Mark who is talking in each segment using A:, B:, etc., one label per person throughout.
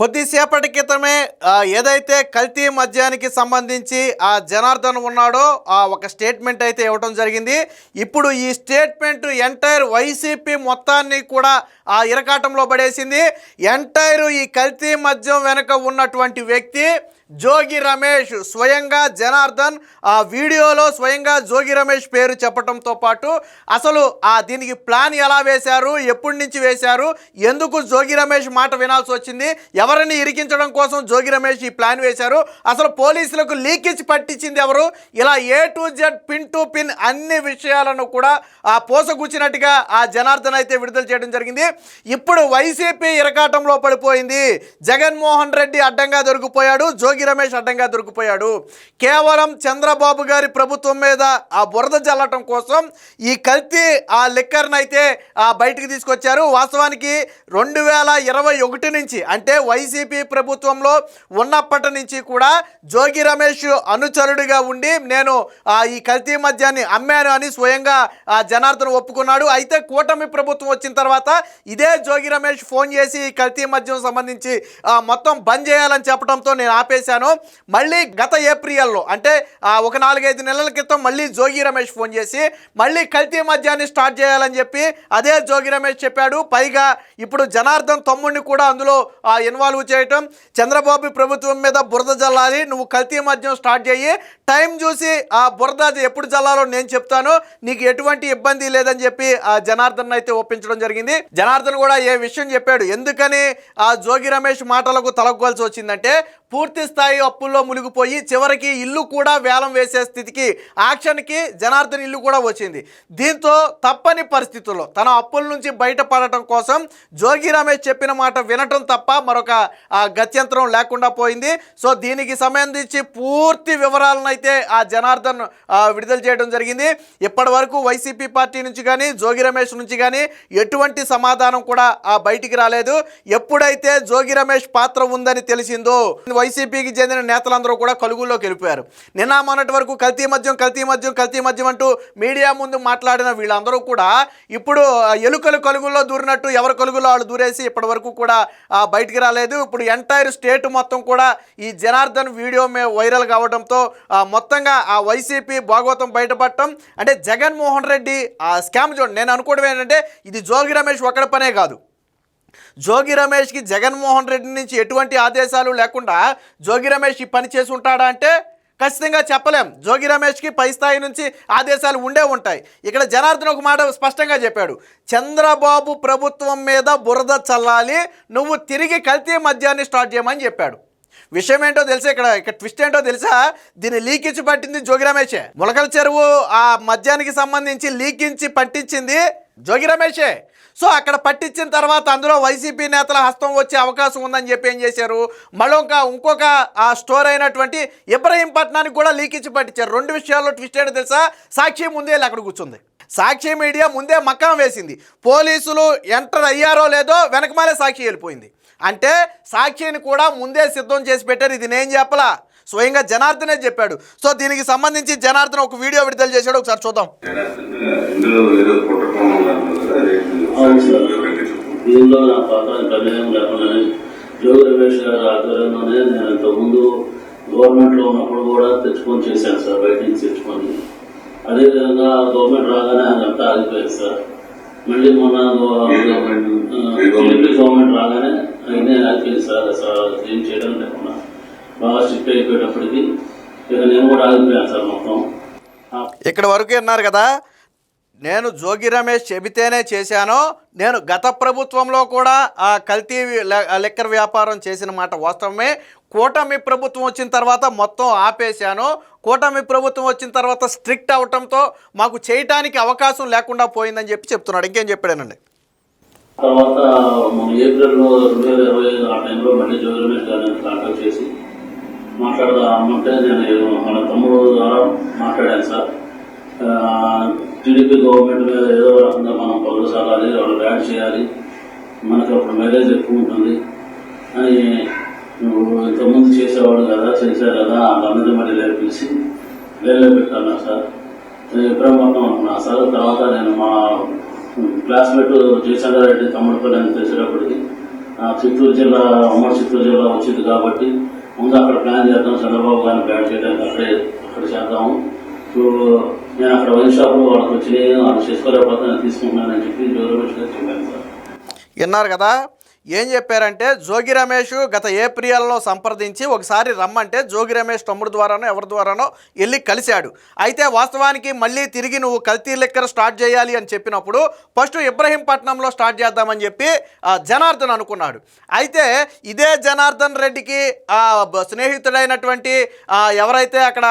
A: కొద్దిసేపటి క్రితమే ఏదైతే కల్తీ మద్యానికి సంబంధించి ఆ జనార్దన్ ఉన్నాడో ఆ ఒక స్టేట్మెంట్ అయితే ఇవ్వడం జరిగింది. ఇప్పుడు ఈ స్టేట్మెంట్ ఎంటైర్ వైసీపీ మొత్తాన్ని కూడా ఆ ఇరకాటంలో పడేసింది. ఎంటైర్ ఈ కల్తీ మద్యం వెనుక ఉన్నటువంటి వ్యక్తి జోగి రమేష్ స్వయంగా జనార్దన్ ఆ వీడియోలో స్వయంగా జోగి రమేష్ పేరు చెప్పడంతో పాటు అసలు ఆ దీనికి ప్లాన్ ఎలా వేశారు ఎప్పటి నుంచి వేశారు ఎందుకు జోగి రమేష్ మాట వినాల్సి వచ్చింది ఎవరిని ఇరికించడం కోసం జోగి రమేష్ ఈ ప్లాన్ వేశారు అసలు పోలీసులకు లీకేజ్ పట్టించింది ఎవరు ఇలా A to Z pin to pin అన్ని విషయాలను కూడా ఆ పోసగుచ్చినట్టుగా ఆ జనార్దన్ అయితే విడుదల చేయడం జరిగింది. ఇప్పుడు వైసీపీ ఇరకాటంలో పడిపోయింది. జగన్మోహన్ రెడ్డి అడ్డంగా దొరికిపోయాడు. జోగి రమేష్ అడ్డంగా దొరికిపోయాడు. కేవలం చంద్రబాబు గారి ప్రభుత్వం మీద ఆ బురద జల్లటం కోసం ఈ కల్తీ ఆ లిక్కర్ని అయితే ఆ బయటికి తీసుకొచ్చారు. వాస్తవానికి రెండు వేల ఇరవై ఒకటి నుంచి అంటే వైసీపీ ప్రభుత్వంలో ఉన్నప్పటి నుంచి కూడా జోగి రమేష్ అనుచరుడిగా ఉండి నేను ఆ ఈ కల్తీ మద్యాన్ని అమ్మాను అని స్వయంగా ఆ జనార్దన్ ఒప్పుకున్నాడు. అయితే కూటమి ప్రభుత్వం వచ్చిన తర్వాత ఇదే జోగి రమేష్ ఫోన్ చేసి ఈ కల్తీ మద్యం సంబంధించి మొత్తం బంద్ చేయాలని చెప్పడంతో నేను ఆపేశాను. మళ్ళీ గత ఏప్రిల్లో అంటే ఒక నాలుగైదు నెలల క్రితం మళ్ళీ జోగి రమేష్ ఫోన్ చేసి మళ్ళీ కల్తీ మద్యాన్ని స్టార్ట్ చేయాలని చెప్పి అదే జోగి రమేష్ చెప్పాడు. పైగా ఇప్పుడు జనార్దన్ తమ్ముడిని కూడా అందులో ఆ, ఇన్వాల్వ్ చేయటం చంద్రబాబు ప్రభుత్వం మీద బురద జల్లాలి నువ్వు కల్తీ మద్యం స్టార్ట్ చేయి. టైం చూసి ఆ బురద ఎప్పుడు జల్లాలో నేను చెప్తాను. నీకు ఎటువంటి ఇబ్బంది లేదని చెప్పి ఆ జనార్దన్ అయితే ఒప్పించడం జరిగింది. జనార్దన్ కూడా ఏ విషయం చెప్పాడు? ఎందుకని ఆ జోగి రమేష్ మాటలకు తలగ్గాల్సి వచ్చిందంటే పూర్తి స్థాయి అప్పుల్లో మునిగిపోయి చివరికి ఇల్లు కూడా వేలం వేసే స్థితికి యాక్షన్కి జనార్దన్ ఇల్లు కూడా వచ్చింది. దీంతో తప్పని పరిస్థితుల్లో తన అప్పుల నుంచి బయటపడటం కోసం జోగి రమేష్ చెప్పిన మాట వినటం తప్ప మరొక గత్యంతరం లేకుండా పోయింది. సో దీనికి సంబంధించి పూర్తి వివరాలను అయితే ఆ జనార్దన్ విడుదల చేయడం జరిగింది. ఇప్పటి వరకు వైసీపీ పార్టీ నుంచి కానీ జోగి రమేష్ నుంచి కానీ ఎటువంటి సమాధానం కూడా బయటికి రాలేదు. ఎప్పుడైతే జోగి రమేష్ పాత్ర ఉందని తెలిసిందో వైసీపీకి చెందిన నేతలందరూ కూడా కలుగుల్లోకి వెళ్ళిపోయారు. నిన్న మొన్నటి వరకు కల్తీ మద్యం కల్తీ మద్యం కల్తీ మద్యం అంటూ మీడియా ముందు మాట్లాడిన వీళ్ళందరూ కూడా ఇప్పుడు ఎలుకలు కలుగుల్లో దూరినట్టు ఎవరి కలుగులో వాళ్ళు దూరేసి ఇప్పటి వరకు కూడా బయటికి రాలేదు. ఇప్పుడు ఎంటైర్ స్టేట్ మొత్తం కూడా ఈ జనార్దన్ వీడియో మే వైరల్ కావడంతో మొత్తంగా ఆ వైసీపీ భాగవతం బయటపడటం. అంటే జగన్మోహన్ రెడ్డి ఆ స్కామ్ చూడండి. నేను అనుకోవడం ఏంటంటే ఇది జోగి రమేష్ ఒక్కడ పనే కాదు. జోగి రమేష్కి జగన్మోహన్ రెడ్డి నుంచి ఎటువంటి ఆదేశాలు లేకుండా జోగి రమేష్ ఈ పని చేసి ఉంటాడా అంటే ఖచ్చితంగా చెప్పలేం. జోగి రమేష్కి పై స్థాయి నుంచి ఆదేశాలు ఉండే ఉంటాయి. ఇక్కడ జనార్దన్ ఒక మాట స్పష్టంగా చెప్పాడు. చంద్రబాబు ప్రభుత్వం మీద బురద చల్లాలి నువ్వు తిరిగి కల్తీ మద్యాన్ని స్టార్ట్ చేయమని చెప్పాడు. విషయం ఏంటో తెలుసా ఇక్కడ? ఇక్కడ ట్విస్ట్ ఏంటో తెలుసా? దీన్ని లీకించి పట్టింది జోగి రమేషే. ములకల చెరువు ఆ మద్యానికి సంబంధించి లీకించి పట్టించింది జోగి రమేషే. సో అక్కడ పట్టించిన తర్వాత అందులో వైసీపీ నేతల హస్తం వచ్చే అవకాశం ఉందని చెప్పి ఏం చేశారు? మరొక ఇంకొక ఆ స్టోర్ అయినటువంటి ఇబ్రహీంపట్నానికి కూడా లీక్ ఇచ్చి పట్టించారు. రెండు విషయాల్లో ట్విస్ట్ ఏంటో తెలుసా? సాక్షి ముందే వెళ్ళి అక్కడ కూర్చుంది. సాక్షి మీడియా ముందే మక్కం వేసింది. పోలీసులు ఎంటర్ అయ్యారో లేదో వెనకమాలే సాక్షి వెళ్ళిపోయింది. అంటే సాక్షిని కూడా ముందే సిద్ధం చేసి పెట్టారు. ఇది నేను చెప్పలా. స్వయంగా జనార్దనే చెప్పాడు. సో దీనికి సంబంధించి జనార్దన్ ఒక వీడియో విడుదల చేశాడు. ఒకసారి చూద్దాం.
B: దీనిలో నా పాత్ర ప్రమేయం లేకుండానే జోగి రమేష్ గారి ఆధ్వర్యంలోనే నేను ఇంతకుముందు గవర్నమెంట్లో ఉన్నప్పుడు కూడా తెచ్చుకొని చేశాను సార్ బయట నుంచి తెచ్చుకొని అదేవిధంగా గవర్నమెంట్ రాగానే ఆయన అంతా ఆగిపోయారు సార్ మళ్ళీ మొన్న
C: ఎంపీ గవర్నమెంట్? గవర్నమెంట్?
B: గవర్నమెంట్ రాగానే ఆయనే ఆగిపోయింది సార్ సార్ ఏం చేయడం లేకుండా బాగా స్ట్రిక్ట్ అయిపోయేటప్పటికి ఇక నేను కూడా ఆగిపోయాను సార్ మొత్తం
A: ఇక్కడ వరకు అన్నారు కదా నేను జోగి రమేష్ చెబితేనే చేశాను నేను గత ప్రభుత్వంలో కూడా ఆ కల్తీ లెక్కర్ వ్యాపారం చేసిన మాట వాస్తవమే. కూటమి ప్రభుత్వం వచ్చిన తర్వాత మొత్తం ఆపేశాను. కూటమి ప్రభుత్వం వచ్చిన తర్వాత స్ట్రిక్ట్ అవటంతో మాకు చేయటానికి అవకాశం లేకుండా పోయిందని చెప్పి చెప్తున్నాడు. ఇంకేం చెప్పాడనండి?
B: తర్వాత మన ఏప్రిల్లో రెండు వేల ఇరవై ఐదు ఆ టైంలో మళ్ళీ జోగి రమేష్ గారిని కాంటాక్ట్ చేసి మాట్లాడదామంటే నేను మన తమ్ముడు ద్వారా మాట్లాడాను సార్. టీడీపీ గవర్నమెంట్ మీద ఏదో రకంగా మనం పనులు సాగాలి వాళ్ళు బ్యాన్ చేయాలి మనకి అప్పుడు మైలేజ్ ఎక్కువ ఉంటుంది. అని నువ్వు ఇంతకుముందు చేసేవాడు కదా చేశారు కదా వాళ్ళందరినీ మళ్ళీ లేదు వేరే పెట్టాను సార్? నేను ఎప్పుడో మొత్తం అనుకున్నా సార్. తర్వాత నేను మా క్లాస్మేట్ జయచంద్ర రెడ్డి తమ్ముడుపల్లి అని తెలిసేటప్పటికి ఆ చిత్తూరు జిల్లా ఉమ్మడి చిత్తూరు జిల్లా కాబట్టి ముందు అక్కడ ప్లాన్ చేద్దాం చంద్రబాబు గారిని బ్యాట్ చేయడానికి అక్కడే అక్కడ చేద్దాము. సో నేను అక్కడ వైన్ షాప్లో వాళ్ళకి వచ్చి వాళ్ళు చేసుకోలేకపోతే నేను తీసుకుంటున్నానని చెప్పి జోరు గారు చెప్పాను సార్
A: విన్నారు కదా? ఏం చెప్పారంటే జోగి రమేష్ గత ఏప్రిల్లో సంప్రదించి ఒకసారి రమ్మంటే జోగి రమేష్ తమ్ముడు ద్వారానో ఎవరి ద్వారానో వెళ్ళి కలిశాడు. అయితే వాస్తవానికి మళ్ళీ తిరిగి నువ్వు కల్తీ లెక్కర స్టార్ట్ చేయాలి అని చెప్పినప్పుడు ఫస్ట్ ఇబ్రహీంపట్నంలో స్టార్ట్ చేద్దామని చెప్పి జనార్దన్ అనుకున్నాడు. అయితే ఇదే జనార్దన్ రెడ్డికి స్నేహితుడైనటువంటి ఎవరైతే అక్కడ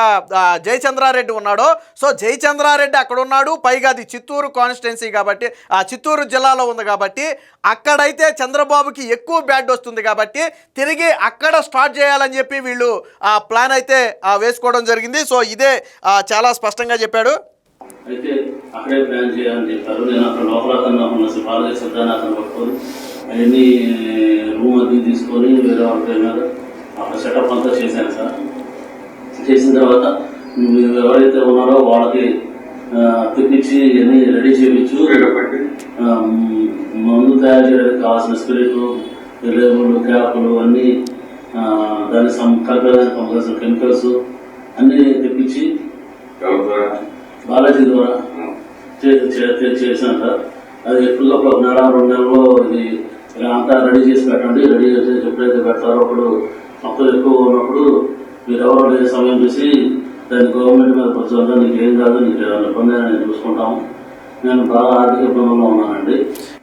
A: జయచంద్రారెడ్డి ఉన్నాడో సో జయచంద్రారెడ్డి అక్కడ ఉన్నాడు పైగా అది చిత్తూరు కాన్స్టిట్యున్సీ కాబట్టి ఆ చిత్తూరు జిల్లాలో ఉంది కాబట్టి అక్కడైతే చంద్రబాబుకి ఎక్కువ బ్యాడ్ వస్తుంది కాబట్టి తిరిగి అక్కడ స్టార్ట్ చేయాలని చెప్పి వీళ్ళు ఆ ప్లాన్ అయితే వేసుకోవడం జరిగింది. సో ఇదే చాలా స్పష్టంగా చెప్పాడు.
B: అయితే అక్కడే ప్లాన్ చేయాలని చెప్పారు. నేను అక్కడ లోపల అతను ఉన్న అతను పట్టుకొని అవన్నీ రూమ్ అది తీసుకొని వేరే అక్కడ సెటప్ అంతా చేశాను సార్. చేసిన తర్వాత ఎవరైతే ఉన్నారో వాళ్ళకి తెప్పించి ఇవన్నీ రెడీ చేయించు. మందు తయారు చేయడానికి కావాల్సిన స్పిరిట్ లేబుల్ క్యాపులు అన్నీ సం కలపడానికి కావాల్సిన కెమికల్స్ అన్నీ తెప్పించి బాలాజీ ద్వారా చే- చే- చే- చేశాను సార్. అది ఎప్పుడు ఒక నెల రెండు నెలల్లో ఇది ఇలా అంతా రెడీ చేసి పెట్టండి. రెడీ చేసి ఎప్పుడైతే పెడతారో అప్పుడు మొక్కలు ఎక్కువ ఉన్నప్పుడు మీరు ఎవరో లేని సమయం చూసి దాన్ని గవర్నమెంట్ మీద కూర్చోవద్దా నీకు ఏం కాదు నీకు ఏమైనా ఇబ్బంది అయినా నేను చూసుకుంటాము నేను బాగా ఆర్థిక ఇబ్బందుల్లో ఉన్నానండి.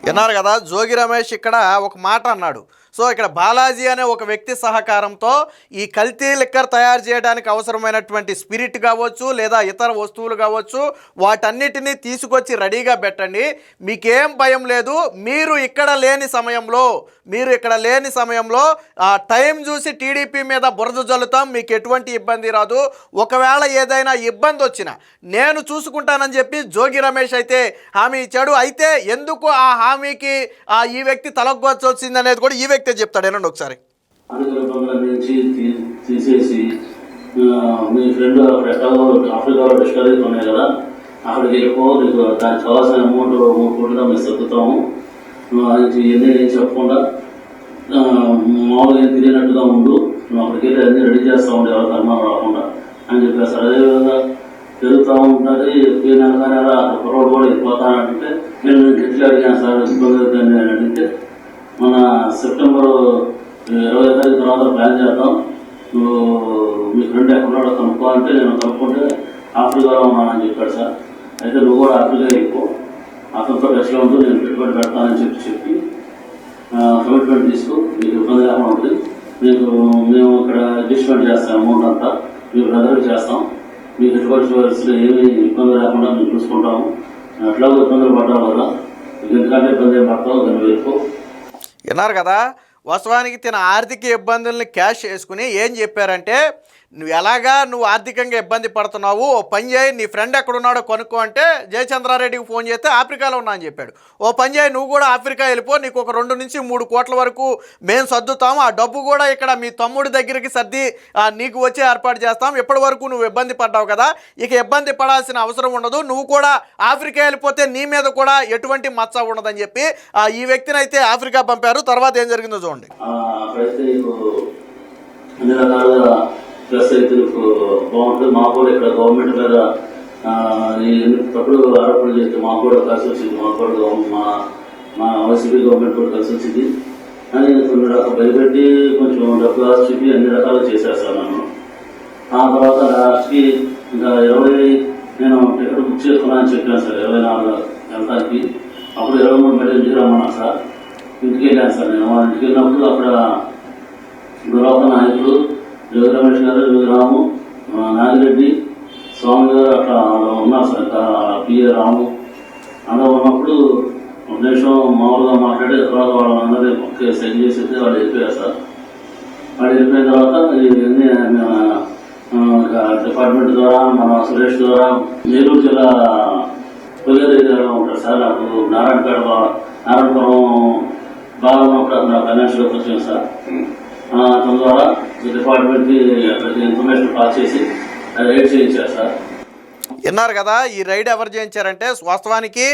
A: విన్నారు కదా జోగి రమేష్ ఇక్కడ ఒక మాట అన్నాడు. సో ఇక్కడ బాలాజీ అనే ఒక వ్యక్తి సహకారంతో ఈ కల్తీ లిక్కర్ తయారు చేయడానికి అవసరమైనటువంటి స్పిరిట్ కావచ్చు లేదా ఇతర వస్తువులు కావచ్చు వాటన్నిటినీ తీసుకొచ్చి రెడీగా పెట్టండి. మీకేం భయం లేదు. మీరు ఇక్కడ లేని సమయంలో మీరు ఇక్కడ లేని సమయంలో ఆ టైం చూసి టీడీపీ మీద బురద జల్లుతాం. మీకు ఎటువంటి ఇబ్బంది రాదు. ఒకవేళ ఏదైనా ఇబ్బంది వచ్చినా నేను చూసుకుంటానని చెప్పి జోగి రమేష్ అయితే హామీ ఇచ్చాడు. అయితే ఎందుకు ఆ హామీకి ఆ ఈ వ్యక్తి తలగొచ్చి వచ్చింది అనేది కూడా ఈ వ్యక్తి చెప్తాడు ఏనండి ఒకసారి.
B: నుంచి తీ- తీసేసి మీ ఫ్రెండ్ అక్కడ ఎక్కడో ఆఫ్రికాలో డిస్కవరీస్ ఉన్నాయి కదా అక్కడికి వెళ్ళిపో నీకు దానికి కావాల్సిన అమౌంట్ మూడు కోట్లుగా మేము సర్దుతాము అది ఇవన్నీ ఏం చెప్పకుండా మామూలుగా ఏం తిరిగినట్టుగా ఉండు నువ్వు అక్కడికి వెళ్ళి అన్నీ రెడీ చేస్తా ఉండే ఎవరికి అనుమానం రాకుండా అని చెప్పేసి. అదేవిధంగా తిరుగుతూ ఉంటుంది పోయినా కానీ అలా రోడ్ కూడా వెళ్ళిపోతానంటే నేను గట్టిగా అడిగాను సార్ ఇబ్బంది అవుతుంది అని అడిగితే సెప్టెంబర్ ఇరవై తారీఖు తర్వాత ప్లాన్ చేద్దాం. నువ్వు మీ ఫ్రెండ్ ఎక్కడున్నాడో కనుక్కో అంటే నేను కనుక్కుంటే ఆఫ్రికాలో ఉన్నానని చెప్పాడు సార్. అయితే నువ్వు కూడా ఆఫ్రికా వెళ్ళిపో అతనితో టచ్లో ఉంటూ నేను పెట్టుబడి పెడతానని చెప్పి చెప్పి కమిట్మెంట్ తీసుకో. మీకు ఇబ్బంది లేకుండా ఉంటుంది. మీకు మేము ఇక్కడ అడ్జస్ట్మెంట్ చేస్తాం అమౌంట్ అంతా. మీ బ్రదర్కి చేస్తాం. మీకు ఎటువంటి పరిస్థితులు ఏమి ఇబ్బంది లేకుండా మేము చూసుకుంటాము. అట్లాగో ఇబ్బందులు పడ్డాం కదా ఎందుకంటే ఇబ్బంది ఏం పడతావు దాన్ని వెళ్ళిపో
A: విన్నారు కదా? వాస్తవానికి తన ఆర్థిక ఇబ్బందుల్ని క్యాష్ చేసుకుని ఏం చెప్పారంటే నువ్వు ఎలాగా నువ్వు ఆర్థికంగా ఇబ్బంది పడుతున్నావు? ఓ పని చేయి నీ ఫ్రెండ్ ఎక్కడున్నాడో కొనుక్కో అంటే జయచంద్రారెడ్డికి ఫోన్ చేస్తే ఆఫ్రికాలో ఉన్నా అని చెప్పాడు. ఓ పని చేయి నువ్వు కూడా ఆఫ్రికా వెళ్ళిపో నీకు ఒక రెండు నుంచి మూడు కోట్ల వరకు మేము సర్దుతాము. ఆ డబ్బు కూడా ఇక్కడ మీ తమ్ముడి దగ్గరికి సర్ది నీకు వచ్చి ఏర్పాటు చేస్తాం. ఇప్పటి వరకు నువ్వు ఇబ్బంది పడ్డావు కదా ఇక ఇబ్బంది పడాల్సిన అవసరం ఉండదు. నువ్వు కూడా ఆఫ్రికా వెళ్ళిపోతే నీ మీద కూడా ఎటువంటి మచ్చ ఉండదని చెప్పి ఈ వ్యక్తిని అయితే ఆఫ్రికా పంపారు. తర్వాత ఏం జరిగిందో చూడండి.
B: ప్లస్ అయితే బాగుంటుంది. మాకు కూడా ఇక్కడ గవర్నమెంట్ మీద ఎప్పుడు ఆరోపణలు చేస్తే మాకు కూడా కలిసి వచ్చింది. మాకు కూడా మా మా వైసీపీ గవర్నమెంట్ కూడా కలిసి వచ్చింది. అని కొన్ని రకాల భయపెట్టి కొంచెం డబ్బు ఆశ చెప్పి అన్ని రకాలు చేసేస్తాను నన్ను. ఆ తర్వాత లాస్ట్కి ఇంకా ఇరవై నేను టికెట్ బుక్ చేసుకున్నా అని చెప్పాను సార్ ఇరవై నాలుగు వెళ్తానికి అప్పుడు ఇరవై మూడు మెడల్ ఇంటికి రమ్మన్నాను సార్? ఇంటికి వెళ్ళాను సార్ నేను. వాళ్ళ ఇంటికి వెళ్ళినప్పుడు అక్కడ గురవక నాయకులు యోగి రమేష్ గారు యోగి రాము నాగిరెడ్డి స్వామి గారు అట్లా ఉన్నారు సార్ ఇంకా పిఏ రాము. అలా ఉన్నప్పుడు ఉద్దేశం మామూలుగా మాట్లాడి తర్వాత వాళ్ళందరూ ఒకే సెండ్ అయితే వాళ్ళు వెళ్ళిపోయారు సార్. వాళ్ళు వెళ్ళిపోయిన తర్వాత ఇవన్నీ డిపార్ట్మెంట్ ద్వారా మన సురేష్ ద్వారా నెల్లూరు జిల్లా కొల్లేరు గారు ఉంటారు సార్ నాకు నారాయణపేట బా- నారాయణపురం బాగా ఉన్నప్పుడు అతను ఫైనాన్షియల్ వచ్చింది సార్. తన ద్వారా ఈ డిపార్ట్మెంట్కి ఇన్ఫర్మేషన్ పాస్ చేసి రైడ్ చేయించారు సార్?
A: విన్నారు కదా ఈ రైడ్ ఎవరు చేయించారంటే వాస్తవానికి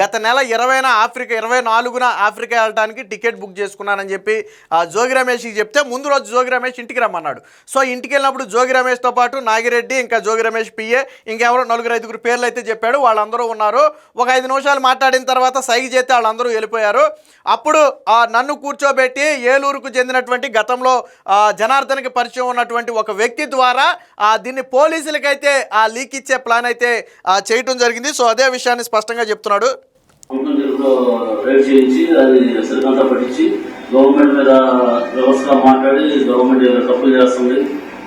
A: గత నెల ఇరవైన ఆఫ్రికా ఇరవై నాలుగున ఆఫ్రికా వెళ్ళడానికి టికెట్ బుక్ చేసుకున్నానని చెప్పి ఆ జోగి రమేష్కి చెప్తే ముందు రోజు జోగి రమేష్ ఇంటికి రమ్మన్నాడు. సో ఇంటికి వెళ్ళినప్పుడు జోగి రమేష్తో పాటు నాగిరెడ్డి ఇంకా జోగి రమేష్ పిఏ ఇంకెవరో నలుగురు ఐదుగురు పేర్లు అయితే చెప్పాడు. వాళ్ళందరూ ఉన్నారు. ఒక ఐదు నిమిషాలు మాట్లాడిన తర్వాత సైగ చేస్తే వాళ్ళందరూ వెళ్ళిపోయారు. అప్పుడు ఆ నన్ను కూర్చోబెట్టి ఏలూరుకు చెందినటువంటి గతంలో జనార్దన్కి పరిచయం ఉన్నటువంటి ఒక వ్యక్తి ద్వారా దీన్ని పోలీసులకైతే ఆ లీక్ ఇచ్చే ప్లాన్ అయితే ఆ, చేయటం జరిగింది. సో అదే విషయాన్ని స్పష్టంగా చెప్తున్నాడు.
B: చేయించి పట్టించి గవర్నమెంట్ మీద వ్యవస్థగా మాట్లాడి గవర్నమెంట్ ఏదో తప్పులు చేస్తుంది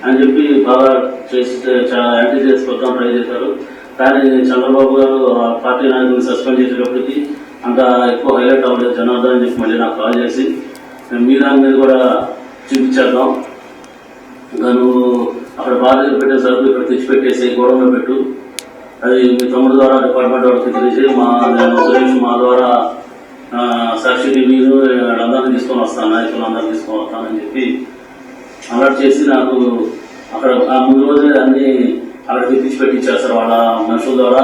B: అని చెప్పి బాగా చేసి చాలా యాంటీ చేసి వద్దాం ట్రై చేశారు. కానీ చంద్రబాబు గారు ఆ పార్టీ నాయకులు సస్పెండ్ చేసేటప్పటికి అంత ఎక్కువ హైలైట్ అవ్వలేదు. జనార్దన్ అని చెప్పి మళ్ళీ నాకు కాల్ చేసి మీ దాని మీద కూడా చూపించేద్దాం ఇంకా నువ్వు అక్కడ బాధ్యత పెట్టే సరుకులు ఇక్కడ తెచ్చిపెట్టేసి గోడంలో పెట్టు. అది మీ తమ్ముడు ద్వారా డిపార్ట్మెంట్ వాళ్ళకి తెలిసి మా నేను సురేష్ మా ద్వారా ఆ, సాక్షి టీవీలు అందరిని తీసుకొని వస్తాను నాయకులు అందరిని తీసుకొని వస్తానని చెప్పి అలర్ట్ చేసి నాకు అక్కడ ఆ ముందు రోజే అన్ని అక్కడ తెప్పించి పెట్టించారు సార్. వాళ్ళ మనుషుల ద్వారా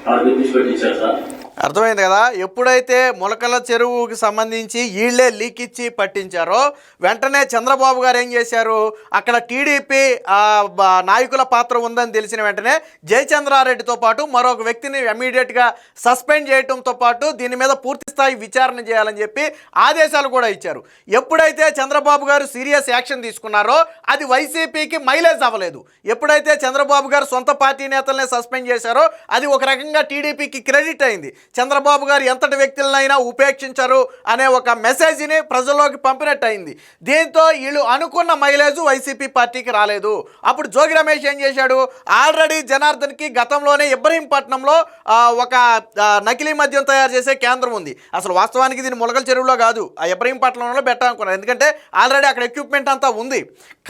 B: అక్కడ తెప్పించి పెట్టించారు సార్.
A: అర్థమైంది కదా? ఎప్పుడైతే మొలకల చెరువుకి సంబంధించి వీళ్ళే లీక్ ఇచ్చి పట్టించారో వెంటనే చంద్రబాబు గారు ఏం చేశారు? అక్కడ టీడీపీ నాయకుల పాత్ర ఉందని తెలిసిన వెంటనే జయచంద్రారెడ్డితో పాటు మరొక వ్యక్తిని ఇమీడియట్గా సస్పెండ్ చేయడంతో పాటు దీని మీద పూర్తి స్థాయి విచారణ చేయాలని చెప్పి ఆదేశాలు కూడా ఇచ్చారు. ఎప్పుడైతే చంద్రబాబు గారు సీరియస్ యాక్షన్ తీసుకున్నారో అది వైసీపీకి మైలేజ్ అవ్వలేదు. ఎప్పుడైతే చంద్రబాబు గారు సొంత పార్టీ నేతలనే సస్పెండ్ చేశారో అది ఒక రకంగా టీడీపీకి క్రెడిట్ అయింది. చంద్రబాబు గారు ఎంతటి వ్యక్తులనైనా ఉపేక్షించరు అనే ఒక మెసేజ్ని ప్రజల్లోకి పంపినట్టు అయింది దీంతో వీళ్ళు అనుకున్న మైలేజ్ వైసీపీ పార్టీకి రాలేదు. అప్పుడు జోగి రమేష్ ఏం చేశాడు? ఆల్రెడీ జనార్దన్కి గతంలోనే ఇబ్రహీంపట్నంలో ఒక నకిలీ మద్యం తయారు చేసే కేంద్రం ఉంది. అసలు వాస్తవానికి దీన్ని మొలకల చెరువులో కాదు ఆ ఇబ్రహీంపట్నంలో పెట్టాలనుకున్నారు ఎందుకంటే ఆల్రెడీ అక్కడ ఎక్విప్మెంట్ అంతా ఉంది.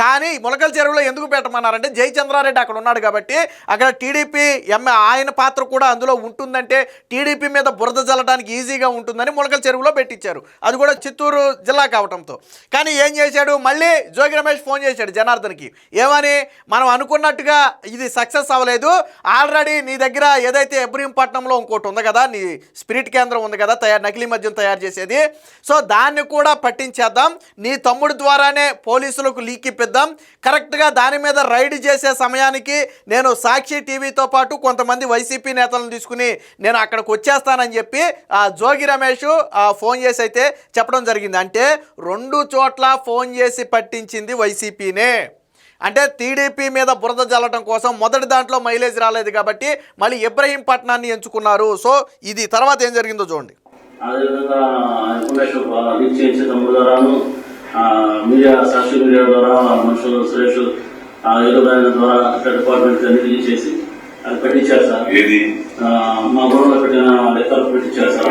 A: కానీ మొలకల చెరువులో ఎందుకు పెట్టమన్నారంటే జయచంద్రారెడ్డి అక్కడ ఉన్నాడు కాబట్టి అక్కడ టీడీపీ ఎంఏ ఆయన పాత్ర కూడా అందులో ఉంటుందంటే టీడీపీ మీద బురద జల్లడానికి ఈజీగా ఉంటుందని ములకల చెరువులో పెట్టించారు. అది కూడా చిత్తూరు జిల్లా కావటంతో. కానీ ఏం చేశాడు? మళ్ళీ జోగి రమేష్ ఫోన్ చేశాడు జనార్దన్కి. ఏమని? మనం అనుకున్నట్టుగా ఇది సక్సెస్ అవ్వలేదు. ఆల్రెడీ నీ దగ్గర ఏదైతే ఎబ్రహీంపట్నంలో ఇంకోటి ఉంది కదా నీ స్పిరిట్ కేంద్రం ఉంది కదా తయారు నకిలీ మద్యం తయారు చేసేది. సో దాన్ని కూడా పట్టించేద్దాం. నీ తమ్ముడు ద్వారానే పోలీసులకు లీక్ ఇప్పిద్దాం. కరెక్ట్గా దాని మీద రైడ్ చేసే సమయానికి నేను సాక్షి టీవీతో పాటు కొంతమంది వైసీపీ నేతలను తీసుకుని నేను అక్కడికి ఇచ్చేస్తానని చెప్పి ఆ జోగి రమేష్ ఫోన్ చేసి అయితే చెప్పడం జరిగింది. అంటే రెండు చోట్ల ఫోన్ చేసి పట్టించింది వైసీపీనే. అంటే టీడీపీ మీద బురద జల్లటం కోసం మొదటి దాంట్లో మైలేజ్ రాలేదు కాబట్టి మళ్ళీ ఇబ్రహీంపట్నాన్ని ఎంచుకున్నారు. సో ఇది తర్వాత ఏం జరిగిందో చూడండి.
B: మీడియా సాక్షి మీడియా ద్వారా మనుషులు సురేష్ ఏదో ద్వారా డిపార్ట్మెంట్ అన్ని చేసి అది పెట్టించారు సార్.
C: ఏది?
B: మా గోడంలో పెట్టిన లెక్కలు పెట్టించారు సార్.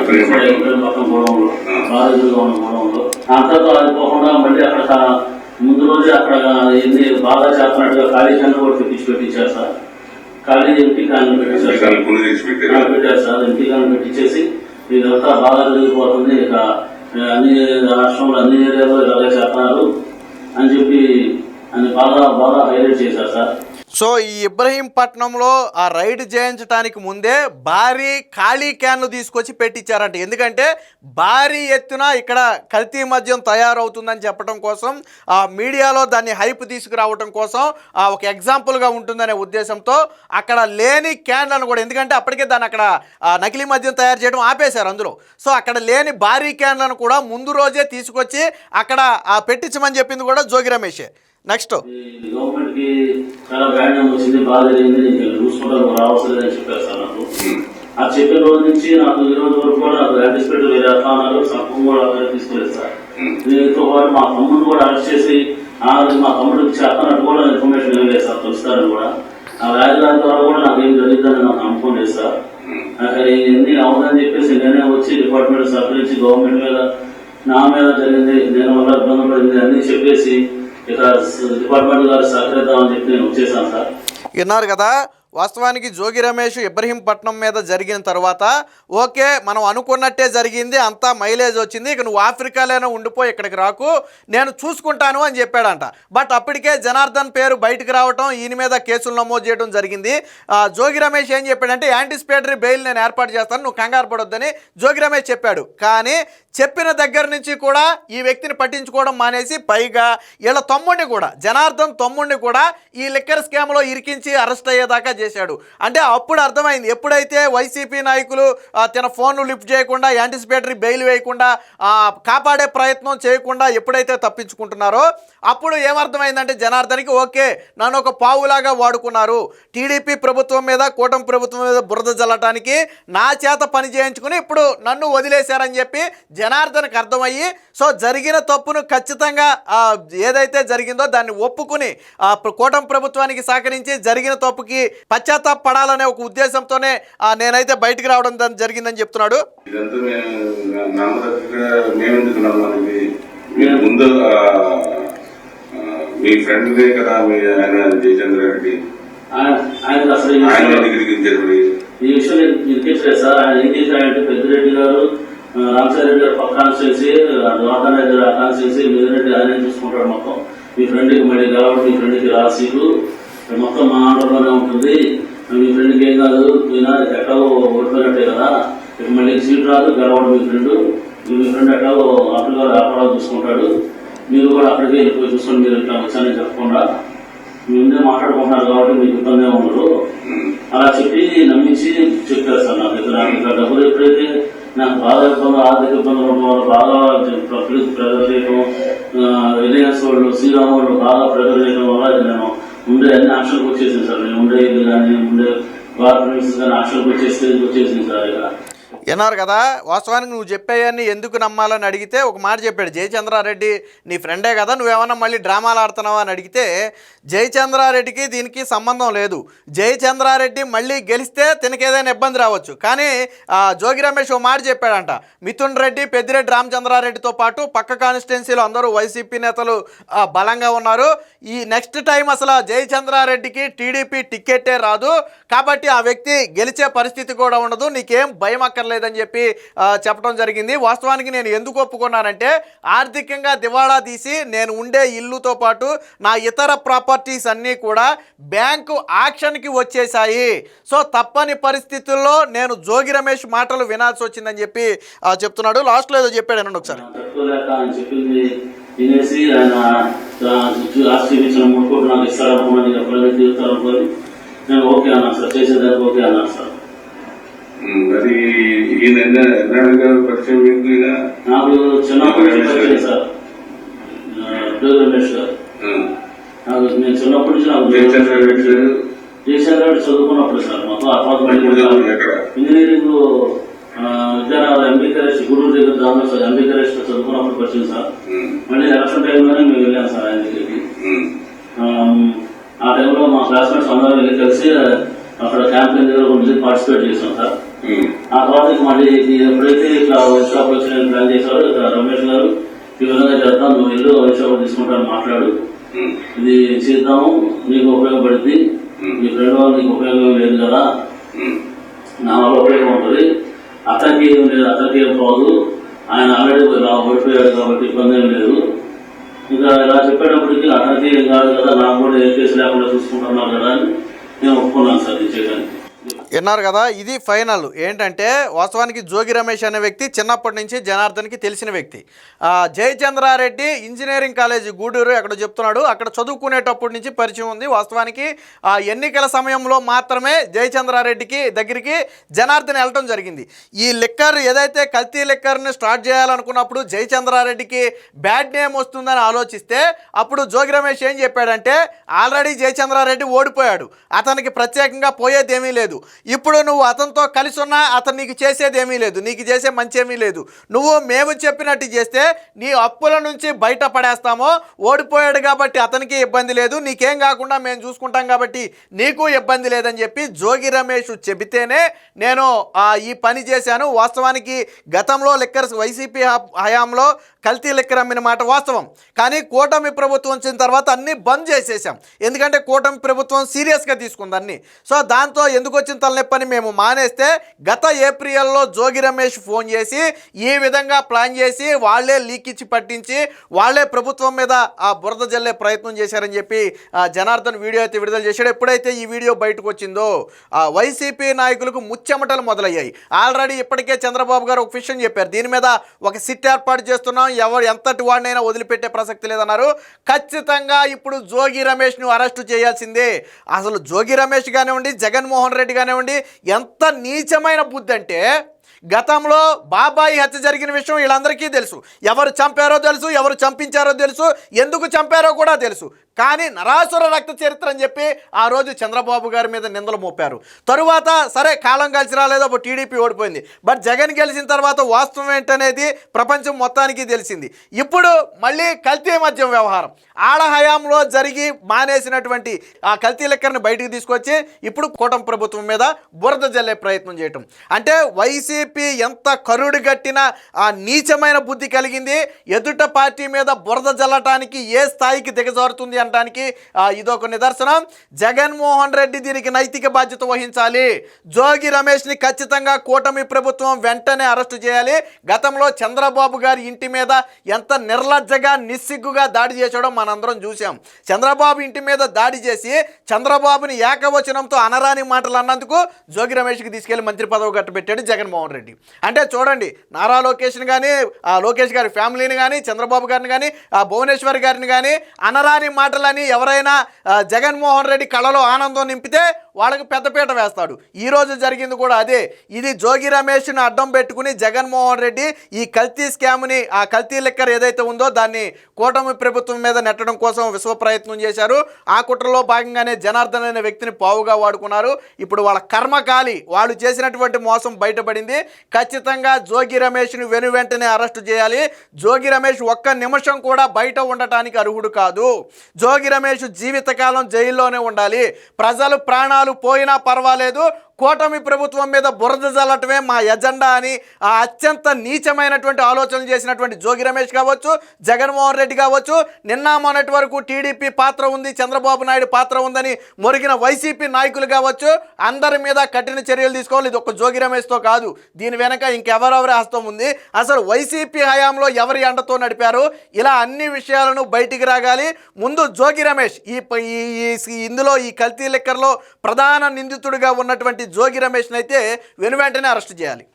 B: పక్కన గోడంలో కాలేజీలో ఉన్న గోడంలో అంతతో అది పోకుండా మళ్ళీ అక్కడ ముందు రోజే అక్కడ ఎన్ని బాగా చేస్తున్నట్టుగా ఖాళీ క్యాన్లు కూడా తెప్పించి పెట్టించారు సార్. ఖాళీ ఎంపీ క్యాన్లు పెట్టించారు
C: కొన్ని పెట్టారు.
B: సార్. ఎంపీ క్యాన్లు పెట్టించేసి ఇదంతా బాగా జరిగిపోతుంది ఇక అన్ని రాష్ట్రంలో అన్ని ఏరియాలో ఇలాగే చేస్తున్నారు అని చెప్పి అని బాగా బాగా హైలైట్ చేశారు సార్.
A: సో ఈ ఇబ్రహీంపట్నంలో ఆ రైడ్ చేయించడానికి ముందే భారీ ఖాళీ క్యాన్లు తీసుకొచ్చి పెట్టించారంట. ఎందుకంటే భారీ ఎత్తున ఇక్కడ కల్తీ మద్యం తయారవుతుందని చెప్పడం కోసం ఆ మీడియాలో దాన్ని హైప్ తీసుకురావడం కోసం ఆ ఒక ఎగ్జాంపుల్గా ఉంటుందనే ఉద్దేశంతో అక్కడ లేని క్యాన్లను కూడా ఎందుకంటే అప్పటికే దాన్ని అక్కడ నకిలీ మద్యం తయారు చేయడం ఆపేశారు అందులో. సో అక్కడ లేని భారీ క్యాన్లను కూడా ముందు రోజే తీసుకొచ్చి అక్కడ పెట్టించమని చెప్పింది కూడా జోగి రమేషే. నెక్స్ట్
B: ఈ గవర్నమెంట్కి చాలా బ్రాండ్ వచ్చింది బాగా జరిగింది నేను అని చెప్పారు సార్ నాకు. ఆ చెప్పిన రోజు నుంచి నాకు ఈ రోజు వరకు కూడా నాకు యాంటిసిపేట్ వేరే అట్లా అన్నారు సంపం కూడా వేరే తీసుకోలేదు సార్. దీంతో పాటు మా తమ్ముడు కూడా అరెస్ట్ చేసి ఆ రోజు మా తమ్ముడికి చెప్పనట్టు కూడా ఇన్ఫర్మేషన్ ఏం సార్ తెలుస్తారని కూడా. ఆ రాజధాని ద్వారా కూడా నాకు ఏం జరిగిందని నాకు నమ్మకం లేదు సార్. అక్కడ ఇవన్నీ అవునని చెప్పేసి నేనే వచ్చి డిపార్ట్మెంట్ సహకరించి గవర్నమెంట్ మీద నా మీద జరిగింది నేను వల్ల ఇబ్బంది పడింది అన్ని చెప్పేసి ఇక డిపార్ట్మెంట్ గారు సహకరిద్దామని చెప్పి నేను వచ్చేసాను సార్.
A: విన్నారు కదా? వాస్తవానికి జోగి రమేష్ ఇబ్రహీంపట్నం మీద జరిగిన తర్వాత ఓకే మనం అనుకున్నట్టే జరిగింది అంతా మైలేజ్ వచ్చింది ఇక నువ్వు ఆఫ్రికాలోనే ఉండిపోయి ఇక్కడికి రాకు నేను చూసుకుంటాను అని చెప్పాడంట. బట్ అప్పటికే జనార్దన్ పేరు బయటకు రావటం ఈయన మీద కేసులు నమోదు చేయడం జరిగింది. జోగి రమేష్ ఏం చెప్పాడంటే యాంటిసిపేటరీ బెయిల్ నేను ఏర్పాటు చేస్తాను నువ్వు కంగారు పడొద్దని జోగి రమేష్ చెప్పాడు. కానీ చెప్పిన దగ్గర నుంచి కూడా ఈ వ్యక్తిని పట్టించుకోవడం మానేసి పైగా వీళ్ళ తమ్ముడిని కూడా జనార్దన్ తమ్ముడిని కూడా ఈ లిక్కర్ స్కామ్లో ఇరికించి అరెస్ట్ అయ్యేదాకా చేశాడు. అంటే అప్పుడు అర్థమైంది. ఎప్పుడైతే వైసీపీ నాయకులు తన ఫోన్ను లిఫ్ట్ చేయకుండా యాంటిసిపేటరీ బెయిల్ వేయకుండా కాపాడే ప్రయత్నం చేయకుండా ఎప్పుడైతే తప్పించుకుంటున్నారో అప్పుడు ఏమర్థమైందంటే జనార్దన్కి ఓకే నన్ను ఒక పావులాగా వాడుకున్నారు. టీడీపీ ప్రభుత్వం మీద కూటమి ప్రభుత్వం మీద బురద జల్లటానికి నా చేత పని చేయించుకుని ఇప్పుడు నన్ను వదిలేశారని చెప్పి జనార్దన్కి అర్థమయ్యి సో జరిగిన తప్పును ఖచ్చితంగా ఏదైతే జరిగిందో దాన్ని ఒప్పుకుని కూటమి ప్రభుత్వానికి సహకరించి జరిగిన తప్పుకి పశ్చాత్తాపడాలనే ఒక ఉద్దేశంతోనే నేనైతే బయటికి రావడం దాని జరిగిందని చెప్తున్నాడు.
C: మీ ఫ్రెండ్దే కదా మీ ఆయన జయచంద్ర రెడ్డి.
B: ఆయన అసలు ఈ
C: ఆయన దగ్గరికి
B: ఈ విషయం ఇరికించలేదు సార్. ఆయన ఏం చేశారంటే పెద్దిరెడ్డి గారు ఆ, రామసాయి రెడ్డి గారు పక్క కాన్స్టిట్యున్సీ ద్వారకా దగ్గర కాన్స్టిట్యున్సీ మిదిరెడ్డి ఆయన చూసుకుంటాడు మొత్తం. మీ ఫ్రెండ్కి మళ్ళీ కాబట్టి మీ ఫ్రెండ్కి రా సీటు మొత్తం మా ఆర్డర్లోనే ఉంటుంది. మీ ఫ్రెండ్కి ఏం కాదు పోయినా ఎక్కడో ఓడిపోయినట్టే కదా. ఇప్పుడు మళ్ళీ సీట్ రాదు గెలవడం మీ ఫ్రెండ్ మీ ఫ్రెండ్ ఎక్కడో అప్పుడు వ్యాపారాలు చూసుకుంటాడు. మీరు కూడా అక్కడికి వెళ్ళిపోయి చూసుకొని మీరు ఇట్లా వచ్చానని చెప్పకుండా మీ ముందే మాట్లాడుకుంటున్నారు కాబట్టి మీకు ఇబ్బంది ఉండదు. అలా చెప్పి నమ్మించి చెప్పారు సార్ నాకు ఇక్కడ నాకు ఇక్కడ డబ్బులు ఎప్పుడైతే నాకు బాగా ఇబ్బంది ఆర్థిక ఇబ్బందులు ఉండడం వల్ల బాగా ప్రకృతి ప్రెజర్ చేయడం రిలయన్స్ వాళ్ళు శ్రీరామ్ వాళ్ళు బాగా ప్రెజర్ చేయడం వల్ల నేను ఉండే అన్ని ఆక్షన్కి వచ్చేసింది సార్. నేను ఉండే ఇల్లు కానీ ఉండే గవర్నమెంట్స్ కానీ ఆక్షన్కి వచ్చేస్తే వచ్చేసింది సార్ ఇక
A: విన్నారు కదా? వాస్తవానికి నువ్వు చెప్పేయని ఎందుకు నమ్మాలని అడిగితే ఒక మాట చెప్పాడు జయచంద్రారెడ్డి నీ ఫ్రెండే కదా నువ్వేమన్నా మళ్ళీ డ్రామాలు ఆడుతున్నావా? అని అడిగితే జయచంద్రారెడ్డికి దీనికి సంబంధం లేదు. జయచంద్రారెడ్డి మళ్ళీ గెలిస్తే తినకేదైనా ఏదైనా ఇబ్బంది రావచ్చు. కానీ జోగి రమేష్ ఓ మాట చెప్పాడంట. మిథున్ రెడ్డి పెద్దిరెడ్డి రామచంద్రారెడ్డితో పాటు పక్క కాన్స్టిట్యున్సీలో అందరూ వైసీపీ నేతలు బలంగా ఉన్నారు. ఈ నెక్స్ట్ టైం అసలు జయచంద్రారెడ్డికి టీడీపీ టిక్కెట్టే రాదు. కాబట్టి ఆ వ్యక్తి గెలిచే పరిస్థితి కూడా ఉండదు. నీకేం భయం అక్క అక్కర్లేదని చెప్పి చెప్పడం జరిగింది. వాస్తవానికి నేను ఎందుకు ఒప్పుకున్నానంటే ఆర్థికంగా దివాళా తీసి నేను ఉండే ఇల్లుతో పాటు నా ఇతర ప్రాపర్టీస్ అన్నీ కూడా బ్యాంకు ఆక్షన్కి వచ్చేసాయి సో తప్పని పరిస్థితుల్లో నేను జోగి రమేష్ మాటలు వినాల్సి వచ్చిందని చెప్పి చెప్తున్నాడు. లాస్ట్లో ఏదో చెప్పాడు అనండి ఒకసారి.
B: తినేసి ఆయన ఆస్తి ఇచ్చిన మూడు కోట్లు నాకు నేను ఓకే అన్నాను సార్ చేసేదానికి ఓకే అన్నాను సార్.
C: మరి ఈయన ఎన్న- ఎన్నాళ్ళుగా పరిచయం మీకు ఈయన
B: నాకు చిన్నప్పటి నుంచి పరిచయం సార్. రమేష్ గారు నాకు నేను చిన్నప్పటి నుంచి నాకు జయశంకర్ రెడ్డి చదువుకున్నప్పుడు సార్ మొత్తం
C: ఎక్కడ?
B: ఇంజనీరింగ్ విద్యానగర్ ఎంబీకరేష్ గురువు దగ్గర దాని సార్ ఎంబీకరేష్ చదువుకున్నప్పుడు పరిచయం సార్. మళ్ళీ ఎలక్షన్ టైంలోనే మేము వెళ్ళాం సార్ ఆయన దగ్గరికి. ఆ టైంలో మా క్లాస్మేట్స్ అందరం వెళ్ళి కలిసి అక్కడ క్యాంపెయిన్ దగ్గర పార్టిసిపేట్ చేసాం సార్. ఆ తర్వాత మళ్ళీ ఎప్పుడైతే ఇట్లా వైన్ షాప్ వచ్చి ప్లాన్ చేశారో రమేష్ గారు ఈ విధంగా చేద్దాం నువ్వు వెళ్ళు వైన్ షాప్ తీసుకుంటాను మాట్లాడు. ఇది చేద్దాము నీకు ఉపయోగపడుద్ది. నీ ఫ్రెండ్ వాళ్ళు నీకు ఉపయోగం లేదు కదా. నా వల్ల ఉపయోగం ఉంటుంది. అతనికి ఏం లేదు అతనికి ఏం పోదు ఆయన ఆల్రెడీ ఇలా ఓడిపోయాడు కాబట్టి ఇబ్బంది ఏం లేదు. ఇంకా ఇలా చెప్పేటప్పటికి అతనికి ఏం కాదు కదా నాకు కూడా ఏ కేసు లేకుండా చూసుకుంటున్నారు కదా అని నేను ఒప్పుకున్నాను సార్ ఇది చేయడానికి
A: విన్నారు కదా ఇది ఫైనల్. ఏంటంటే వాస్తవానికి జోగి రమేష్ అనే వ్యక్తి చిన్నప్పటి నుంచి జనార్దన్కి తెలిసిన వ్యక్తి. జయచంద్రారెడ్డి ఇంజనీరింగ్ కాలేజీ గూడూరు అక్కడ చెప్తున్నాడు. అక్కడ చదువుకునేటప్పటి నుంచి పరిచయం ఉంది. వాస్తవానికి ఆ ఎన్నికల సమయంలో మాత్రమే జయచంద్రారెడ్డికి దగ్గరికి జనార్దన్ వెళ్ళటం జరిగింది. ఈ లిక్కర్ ఏదైతే కల్తీ లిక్కర్ని స్టార్ట్ చేయాలనుకున్నప్పుడు జయచంద్రారెడ్డికి బ్యాడ్ నేమ్ వస్తుందని ఆలోచిస్తే అప్పుడు జోగి రమేష్ ఏం చెప్పాడంటే ఆల్రెడీ జయచంద్రారెడ్డి ఓడిపోయాడు. అతనికి ప్రత్యేకంగా పోయేదేమీ లేదు. లేదు. ఇప్పుడు నువ్వు అతనితో కలిసి ఉన్నా అతను నీకు చేసేది ఏమీ లేదు. నీకు చేసే మంచి ఏమీ లేదు. నువ్వు మేము చెప్పినట్టు చేస్తే నీ అప్పుల నుంచి బయటపడేస్తామో. ఓడిపోయాడు కాబట్టి అతనికి ఇబ్బంది లేదు. నీకేం కాకుండా మేము చూసుకుంటాం కాబట్టి నీకు ఇబ్బంది లేదని చెప్పి జోగి రమేష్ చెబితేనే నేను ఈ పని చేశాను. వాస్తవానికి గతంలో లిక్కర్స్ వైసీపీ హయాంలో కల్తీ లిక్కర్ అమ్మిన మాట వాస్తవం. కానీ కూటమి ప్రభుత్వం వచ్చిన తర్వాత అన్నీ బంద్ చేసేసాం ఎందుకంటే కూటమి ప్రభుత్వం సీరియస్గా తీసుకుంది అన్ని. సో దాంతో ఎందుకు వచ్చిన తలనొప్పని మేము మానేస్తే గత ఏప్రిల్లో జోగి రమేష్ ఫోన్ చేసి ఈ విధంగా ప్లాన్ చేసి వాళ్ళే లీక్ ఇచ్చి పట్టించి వాళ్ళే ప్రభుత్వం మీద ఆ బురద జల్లే ప్రయత్నం చేశారని చెప్పి జనార్దన్ వీడియో అయితే విడుదల చేశాడు. ఎప్పుడైతే ఈ వీడియో బయటకు వచ్చిందో ఆ వైసీపీ నాయకులకు ముచ్చెమటలు మొదలయ్యాయి. ఆల్రెడీ ఇప్పటికే చంద్రబాబు గారు ఒక విషయం చెప్పారు. దీని మీద ఒక సిట్ ఏర్పాటు చేస్తున్నాం ఎవరు ఎంతటి వాడినైనా వదిలిపెట్టే ప్రసక్తి లేదన్నారు. ఖచ్చితంగా ఇప్పుడు జోగి రమేష్ను అరెస్టు చేయాల్సిందే. అసలు జోగి రమేష్ కానివ్వండి జగన్మోహన్ రెడ్డి కానివ్వండి ఎంత నీచమైన బుద్ధి అంటే గతంలో బాబాయి హత్య జరిగిన విషయం వీళ్ళందరికీ తెలుసు. ఎవరు చంపారో తెలుసు ఎవరు చంపించారో తెలుసు ఎందుకు చంపారో కూడా తెలుసు. కానీ నరాసుర రక్త చరిత్ర అని చెప్పి ఆ రోజు చంద్రబాబు గారి మీద నిందలు మోపారు. తరువాత సరే కాలం కలిసి రాలేదో అప్పుడు టీడీపీ ఓడిపోయింది. బట్ జగన్ గెలిచిన తర్వాత వాస్తవం ఏంటనేది ప్రపంచం మొత్తానికి తెలిసింది. ఇప్పుడు మళ్ళీ కల్తీ మద్యం వ్యవహారం. ఆడ హయాంలో జరిగి మానేసినటువంటి ఆ కల్తీ లెక్కర్ని బయటికి తీసుకొచ్చి ఇప్పుడు కూటమి ప్రభుత్వం మీద బురద జల్లే ప్రయత్నం చేయటం. అంటే వైసీపీ ఎంత కరుడు గట్టిన ఆ నీచమైన బుద్ధి కలిగింది. ఎదుట పార్టీ మీద బురద జల్లటానికి ఏ స్థాయికి దిగజారుతుంది అనడానికి ఇదొక నిదర్శనం. జగన్మోహన్ రెడ్డి దీనికి నైతిక బాధ్యత వహించాలి. జోగి రమేష్ని ఖచ్చితంగా కూటమి ప్రభుత్వం వెంటనే అరెస్టు చేయాలి. గతంలో చంద్రబాబు గారి ఇంటి మీద ఎంత నిర్లజ్జగా నిస్సిగ్గుగా దాడి చేశాడో మనందరం చూసాం చంద్రబాబు ఇంటి మీద దాడి చేసి చంద్రబాబుని ఏకవచనంతో అనరాని మాటలు అన్నందుకు జోగి రమేష్కి తీసుకెళ్ళి మంత్రి పదవి కట్టబెట్టాడు జగన్మోహన్ రెడ్డి. అంటే చూడండి నారా లోకేష్ని కానీ లోకేష్ గారి ఫ్యామిలీని కానీ చంద్రబాబు గారిని కానీ భువనేశ్వర్ గారిని కానీ అనరాని మాట మాటలని ఎవరైనా జగన్మోహన్ రెడ్డి కళలో ఆనందం నింపితే వాళ్ళకి పెద్దపీట వేస్తాడు. ఈ రోజు జరిగింది కూడా అదే. ఇది జోగి రమేష్ని అడ్డం పెట్టుకుని జగన్మోహన్ రెడ్డి ఈ కల్తీ స్కామ్ని ఆ కల్తీ లెక్కర్ ఏదైతే ఉందో దాన్ని కూటమి ప్రభుత్వం మీద నెట్టడం కోసం విశ్వ ప్రయత్నం చేశారు. ఆ కుట్రలో భాగంగానే జనార్దన్ అనే వ్యక్తిని పావుగా వాడుకున్నారు. ఇప్పుడు వాళ్ళ కర్మకాలి వాళ్ళు చేసినటువంటి మోసం బయటపడింది. ఖచ్చితంగా జోగి రమేష్ని వెను వెంటనే అరెస్టు చేయాలి. జోగి రమేష్ ఒక్క నిమిషం కూడా బయట ఉండటానికి అర్హుడు కాదు. జోగి రమేష్ జీవితకాలం జైల్లోనే ఉండాలి. ప్రజలు ప్రాణాలు పోయినా పర్వాలేదు. కూటమి ప్రభుత్వం మీద బురద జల్లటమే మా ఎజెండా అని ఆ అత్యంత నీచమైనటువంటి ఆలోచనలు చేసినటువంటి జోగి రమేష్ కావచ్చు జగన్మోహన్ రెడ్డి కావచ్చు నిన్న మొన్నటి వరకు టీడీపీ పాత్ర ఉంది చంద్రబాబు నాయుడు పాత్ర ఉందని మొరిగిన వైసీపీ నాయకులు కావచ్చు అందరి మీద కఠిన చర్యలు తీసుకోవాలి. ఇది ఒక జోగి రమేష్తో కాదు. దీని వెనక ఇంకెవరెవరి హస్తం ఉంది? అసలు వైసీపీ హయాంలో ఎవరి ఎండతో నడిపారు? ఇలా అన్ని విషయాలను బయటికి రాగాలి. ముందు జోగి రమేష్ ఈ ఈ ఈ- ఇందులో ఈ కల్తీ లెక్కర్లో ప్రధాన నిందితుడిగా ఉన్నటువంటి జోగి రమేష్ని అయితే వెను వెంటనే అరెస్ట్ చేయాలి.